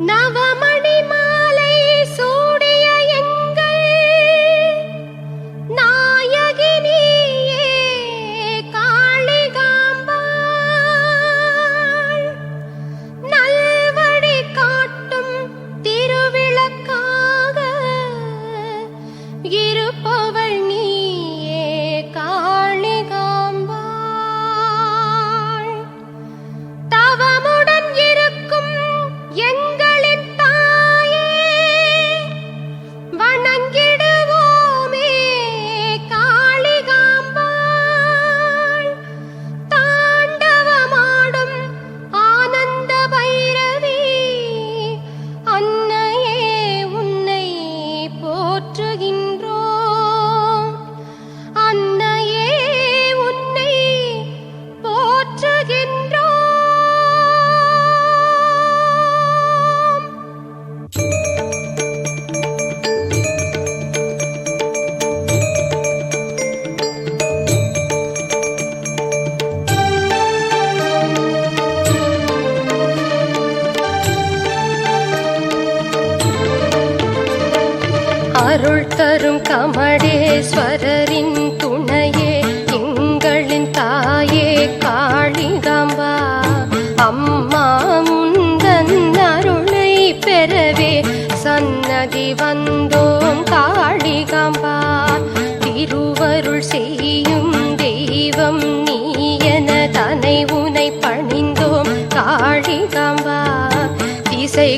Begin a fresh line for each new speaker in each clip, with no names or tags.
நவமணி மாலை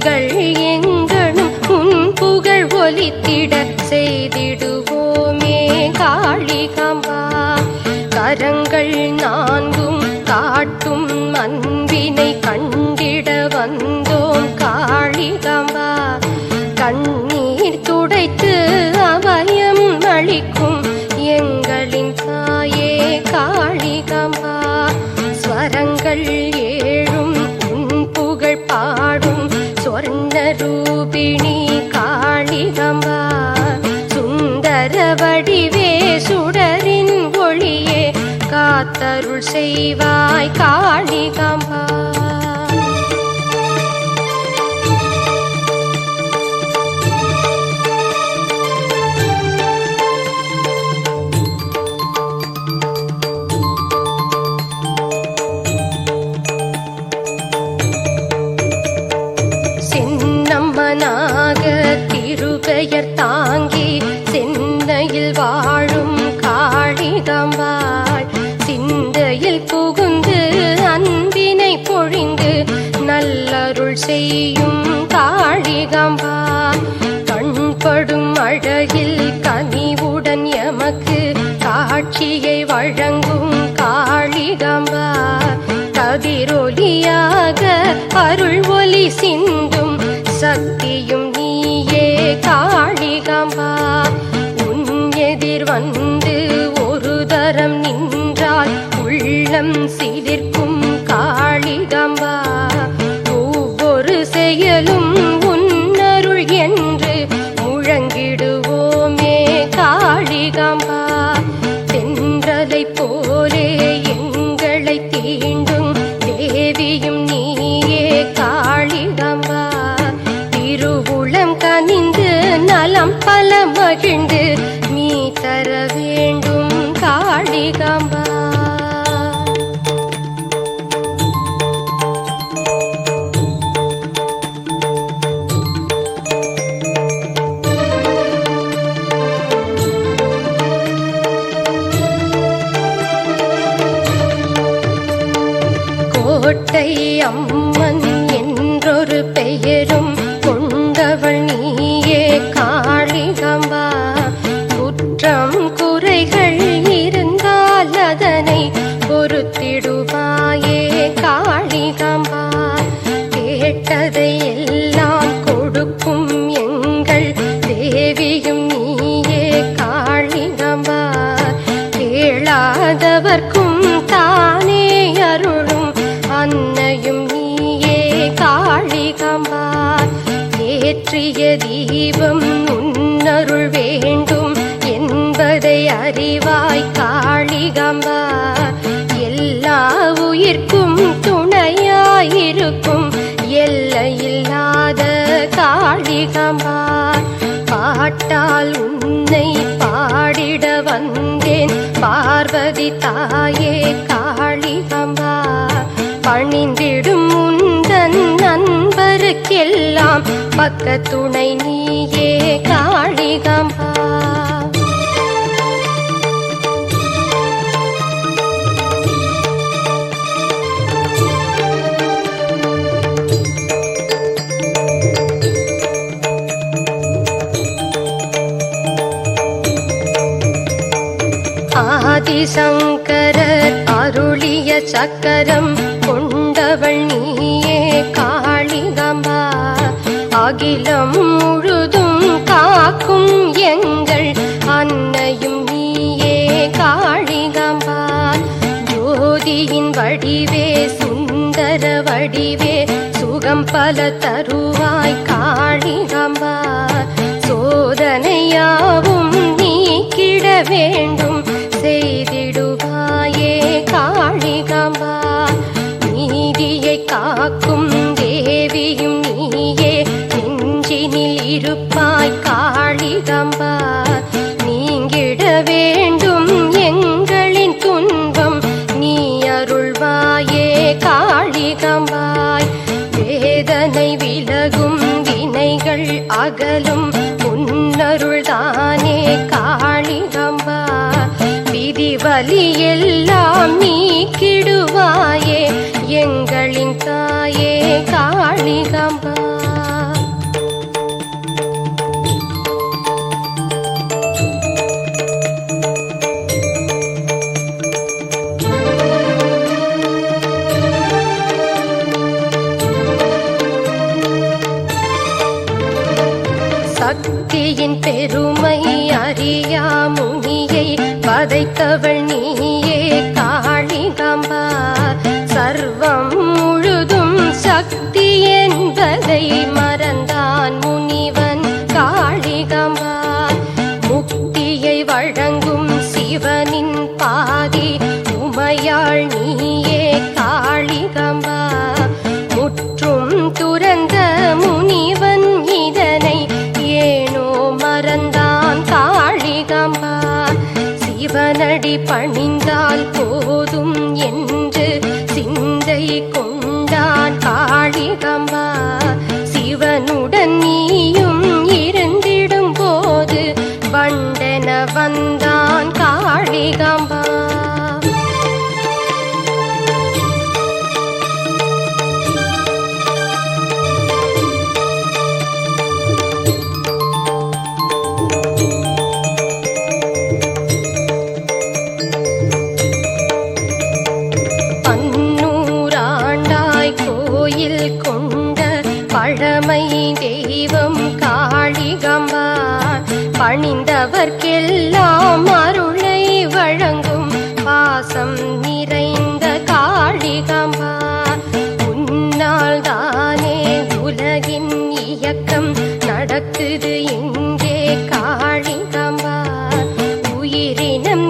திசைகள் எங்களும் உன் புகழ் ஒலித்திட செய்திடுவோமே. காளிகம்பா கரங்கள் நான்கும் காட்டும் அன்பினை கண்டிட வந்தோம். காளிகம்பா கண்ணீர் துடைத்து அபயம் அளிக்கும் எங்களின் தாயே. காளிகம்பா ஸ்வரங்கள் ரூபிணி காளிகம்பா சுந்தர வடிவே சுடரின் ஒளியே காத்தருள் செய்வாய் காளிகம்பா அருள் ஒலி சிந்தும் சக்தியும் நீயே காளிகம்பா. உன் எதிர் வந்து ஒரு தரம் நின்றால் உள்ளம் சிலிர்க்கும் ஏற்றிய தீபம் உன்னருள் வேண்டும் என்பதை அறிவாய் காளிகம்பா. எல்லா உயிர்க்கும் துணையாயிருக்கும் எல்லையில்லாத காளிகம்பா. பாட்டால் உன்னை பாடிட வந்தேன் பார்வதி தாயே காளிகம்பா. பணிந்திடும் முந்தன் மனசுக்கெல்லாம் பக்கத்துணை நீயே காளிகம்பா ஆதிசங்கரர் அருளிய சக்கரம் அகிலம் முழுதும் காக்கும் எங்கள் அன்னையும் நீயே காழிகம்பான் ஜோதியின் வடிவே சுந்தர வடிவே சுகம் பல தருவாய் காழிகம்பான் சோதனையாவும் நீக்கிட வேண்டும். பாம்பாய் வேதனை விலகும் வினைகள் அகலும். உன்னருள்தானே காளிகம்பா விதிவலி எல்லாம் நீக்கி உடையவள் நீயே காளிகம்பா. சர்வம் முழுதும் சக்தி என்பதை மறந்தான் முனிவன் காளிகம்பா. முக்தியை வழங்கும் சிவனின் பாதி உமையாள் நீ காலடி பணிந்தால் போ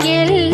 எல்லாம்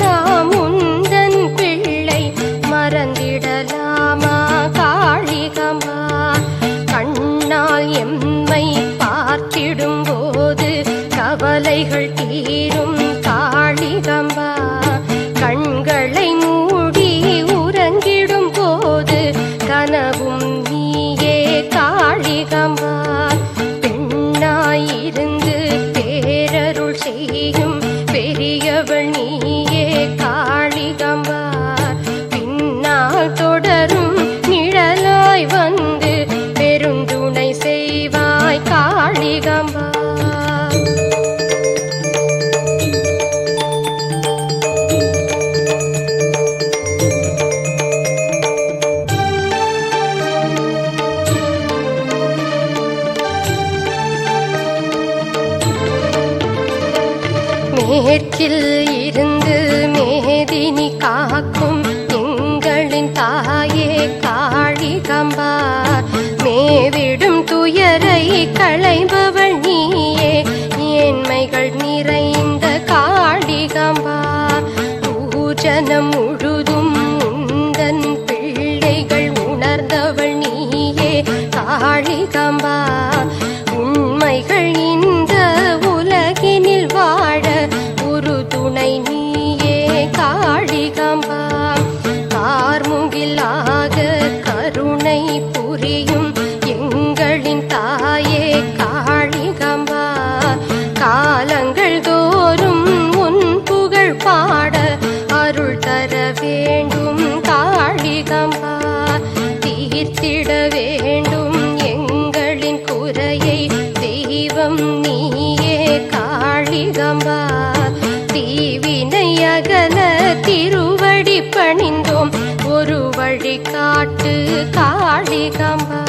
காட்டு காளிகாம்பா.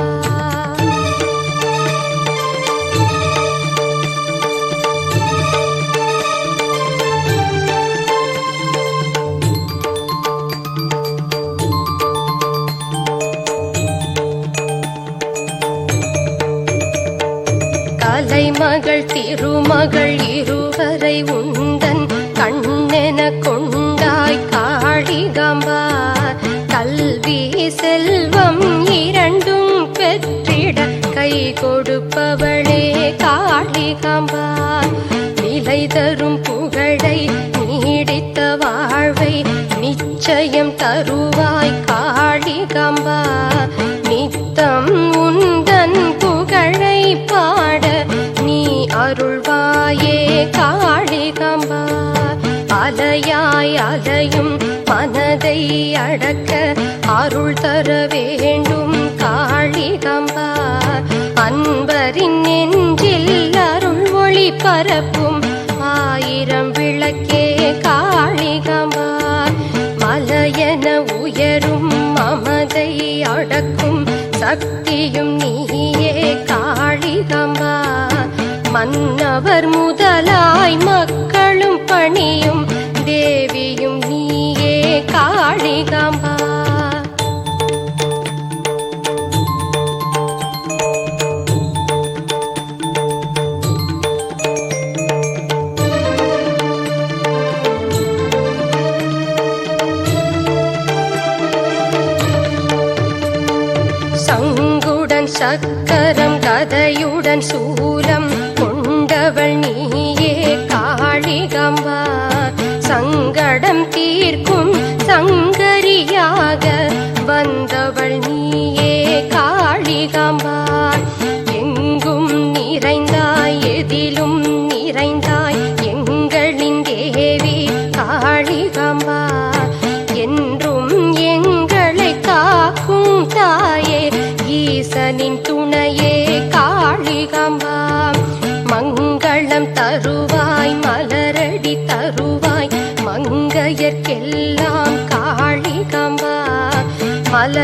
கலைமகள் திருமகள் கை கொடுப்பவளே காளிகம்பா நிலை தரும் புகழை நீடித்த வாழ்வை நிச்சயம் தருவாய் காளிகம்பா நித்தம் உந்தன் புகழை பாட நீ அருள்வாயே காளிகம்பா அலையாய் அலையும் மனதை அடக்க அருள் தர வேண்டும். பரப்பும் ஆயிரம் விளக்கே காளிகாம்பா மலையன உயரும் மமதை அடக்கும் சக்தியும் நீயே காளிகாம்பா மன்னவர் முதலாய் மக்களும் பணியும் தேவியும் நீயே காளிகாம்பா ಸೂ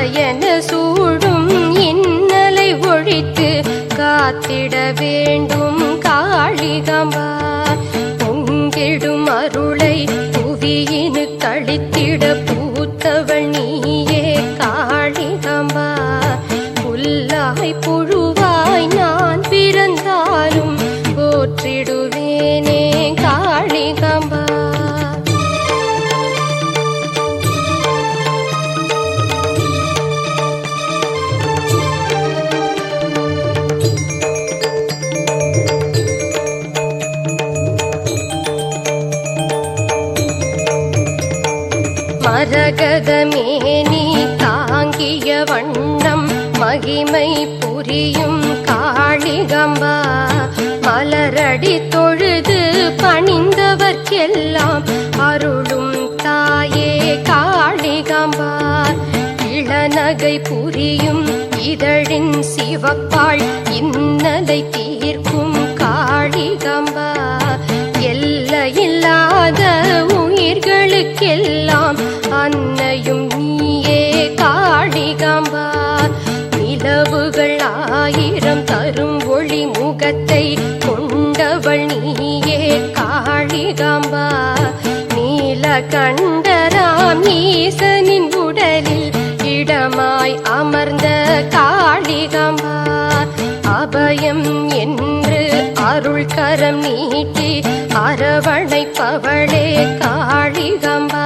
என சூடும் இன்னலை ஒழித்து காத்திட வேண்டும் காளிகம்பா. பொங்கிடும் அருளை புவியினு கழித்திட மரகதமேனி தாங்கிய வண்ணம் மகிமை புரியும் காளிகம்பா. மலரடி தொழுது பணிந்தவர்க்கெல்லாம் அருளும் தாயே காளிகம்பா. இளநகை புரியும் இதழின் சிவப்பாள் இன்னலை தீர்க்கும் காளிகம்பா. எல்லையில்லாத உயிர்களுக்கெல்லாம் அன்னையும் நீயே காளிகாம்பா நிலவுகள் ஆயிரம் தரும் ஒளி முகத்தை கொண்டவள் நீயே காளிகாம்பா நீலகண்டராம் ஈசனின் உடலில் இடமாய் அமர்ந்த காளிகாம்பா அபயம் என்று அருள் கரம் நீட்டி அரவணைப்பவளே காளிகம்பா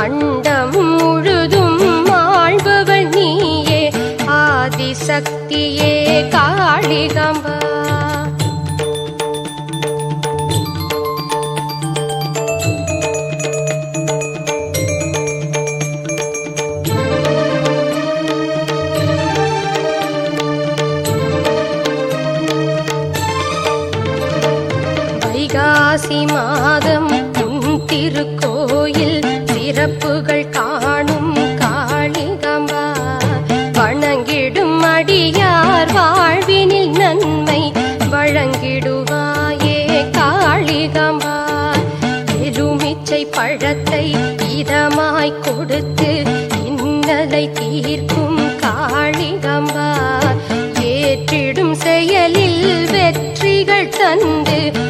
அண்டம் முழுதும் ஆள்பவள் நீயே. ஆதிசக்தியே காளிகம்பா. Yeah.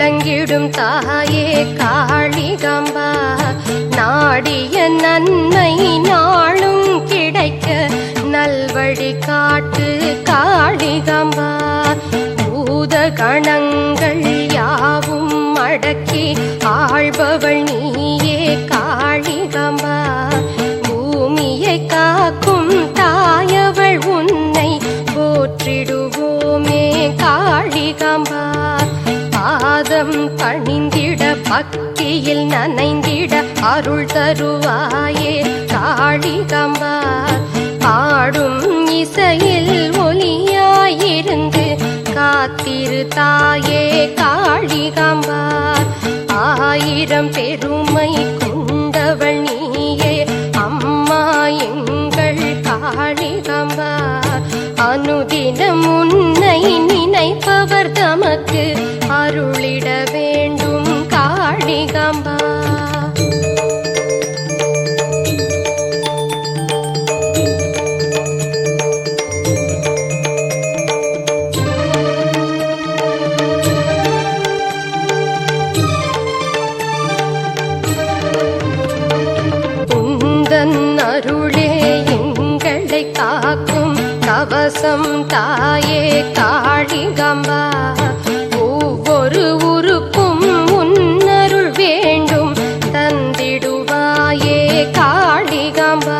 விளங்கிடும் தாயே காளிகாம்பா. நாடிய நன்மை நாளும் கிடைக்க நல்வழி காட்டு காளிகாம்பா. பூத கணங்கள் யாவும் அடக்கி ஆழ்பவள் நீயே காளிகாம்பா. பூமியை காக்கும் தாயவள் உன்னை போற்றிடுவோமே காளிகாம்பா. பாதம் பணிந்திட பக்தியில் நனைந்திட அருள் தருவாயே காளிகம்பா பாடும் இசையில் ஒலியாயிருந்து காத்திரு தாயே காளிகாம்பா ஆயிரம் பெருமை கொண்டவள் நீயே அம்மா எங்கள் காளிகம்பா அனுதினம் உன்னை நினைப்பவர் தமக்கு அருளிட வேண்டும் காளிகாம்பா உலகம் தாயே காளிகம்பா ஒவ்வொரு உறுப்பும் உன்னருள் வேண்டும். தந்திடுவாயே காளிகம்பா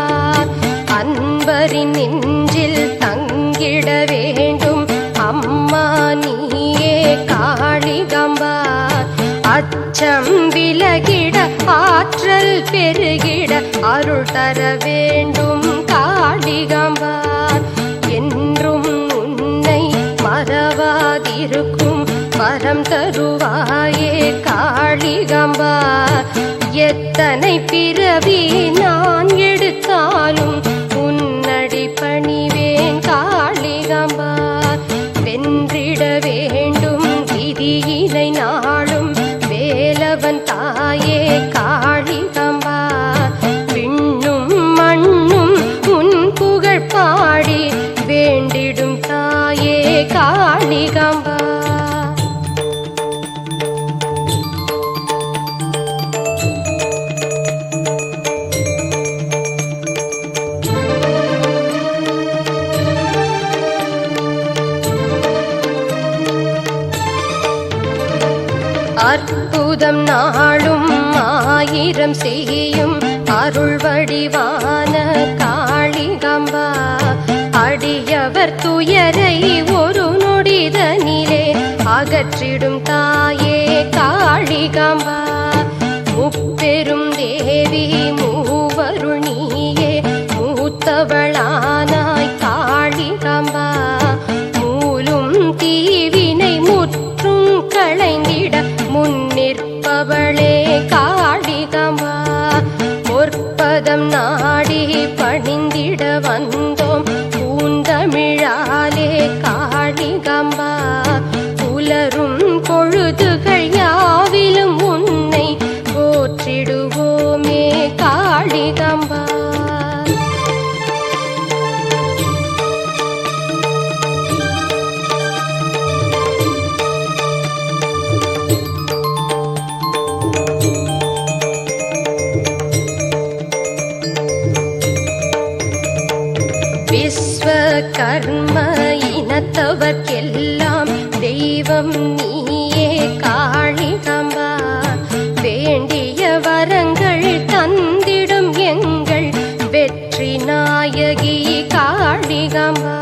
அன்பரின் நெஞ்சில் தங்கிட வேண்டும். அம்மா நீயே காளிகம்பா அச்சம் விலகிட ஆற்றல் பெருகிட அருள் தர வேண்டும் காளிகம்பா இருக்கும். வரம் தருவாயே காளிகம்பா. எத்தனை பிறவி நான் எடுத்தாலும் உன்னடி பணி துயரை ஒரு நொடிதனிலே அகற்றிடும் தாயே காளிகாம்பா. முப்பெரும் தேவி மூவருணியே மூத்தவளானாய் காளிகாம்பா. மூலும் தீவினை முற்றும் களைந்திட முன்னிற்பவளே காளிகாம்பா. பொற்பதம் நாடி பணிந்திட வந்தோம் கர்ம இனத்தவர்க்கெல்லாம் தெய்வம் நீயே காளிகம்பா. வேண்டிய வரங்கள் தந்திடும் எங்கள் வெற்றி நாயகி காளிகம்பா.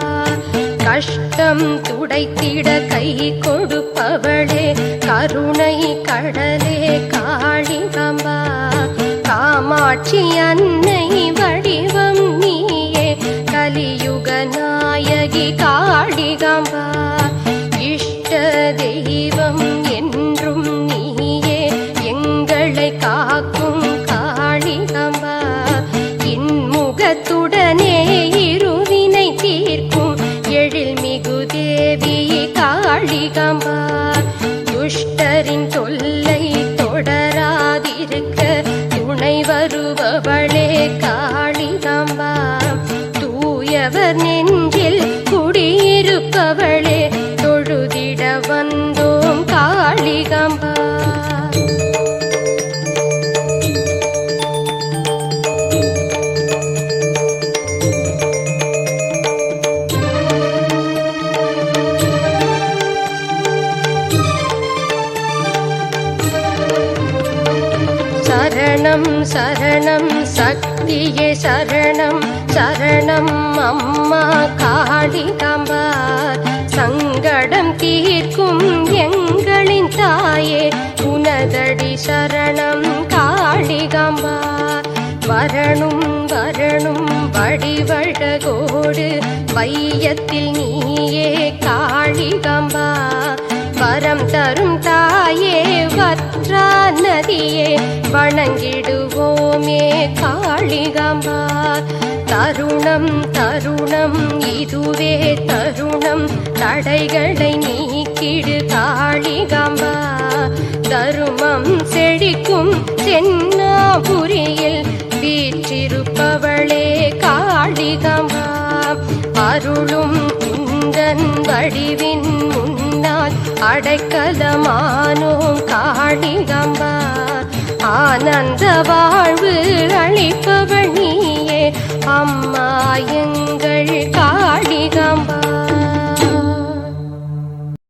கஷ்டம் துடைத்திட கை கொடுப்பவளே கருணை கடலே காளிகம்பா. காமாட்சி அன்னை சக்தியே சரணம் சரணம் அம்மா காளிகம்பா சங்கடம் தீர்க்கும் எங்களின் தாயே உனதடி சரணம் காளிகம்பா வரணும் வரணும் வடிவழகோடு வையத்தில் நீயே காளிகம்பா வரம் தரும் தாயே வற்றா நதியே வணங்கிடுவோமே காளிகம்பா தருணம் தருணம் இதுவே தருணம். தடைகளை நீக்கிடு காளிகம்பா தருமம் செழிக்கும் தென்னாபுரியில் வீற்றிருப்பவளே காளிகம்பா அருளும் குந்தன் வடிவின் முன் முன்னால் அடைக்கலமானோம் காளிகம்பா ஆனந்த வாழ்வு அளிப்பவள் நீயே. அம்மா எங்கள் காளிகம்பா